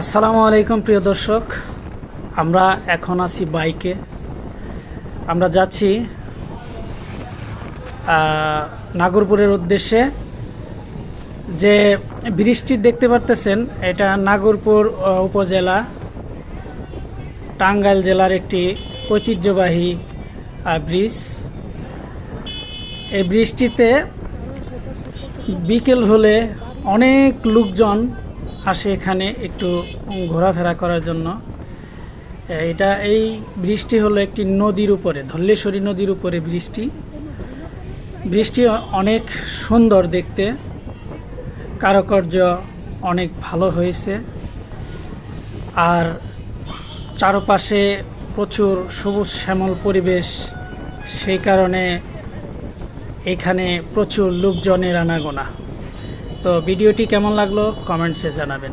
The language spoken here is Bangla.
আসসালামু আলাইকুম, প্রিয় দর্শক। আমরা এখন আছি বাইকে। আমরা যাচ্ছি নাগরপুরের উদ্দেশ্যে। যে বৃষ্টি দেখতে পারতেছেন, এটা নাগরপুর উপজেলা, টাঙ্গাইল জেলার একটি ঐতিহ্যবাহী ব্রিজ। এই বৃষ্টিতে বিকেল হলে অনেক লোকজন আসে এখানে একটু ঘোরাফেরা করার জন্য। এটা এই বৃষ্টি হলো একটি নদীর উপরে, ধল্লেশ্বরী নদীর উপরে বৃষ্টি। বৃষ্টি অনেক সুন্দর দেখতে, কারুকার্য অনেক ভালো হয়েছে। আর চারপাশে প্রচুর সবুজ শ্যামল পরিবেশ, সেই কারণে এখানে প্রচুর লোকজনের আনাগোনা। তো ভিডিওটি কেমন লাগল? কমেন্টসে জানাবেন।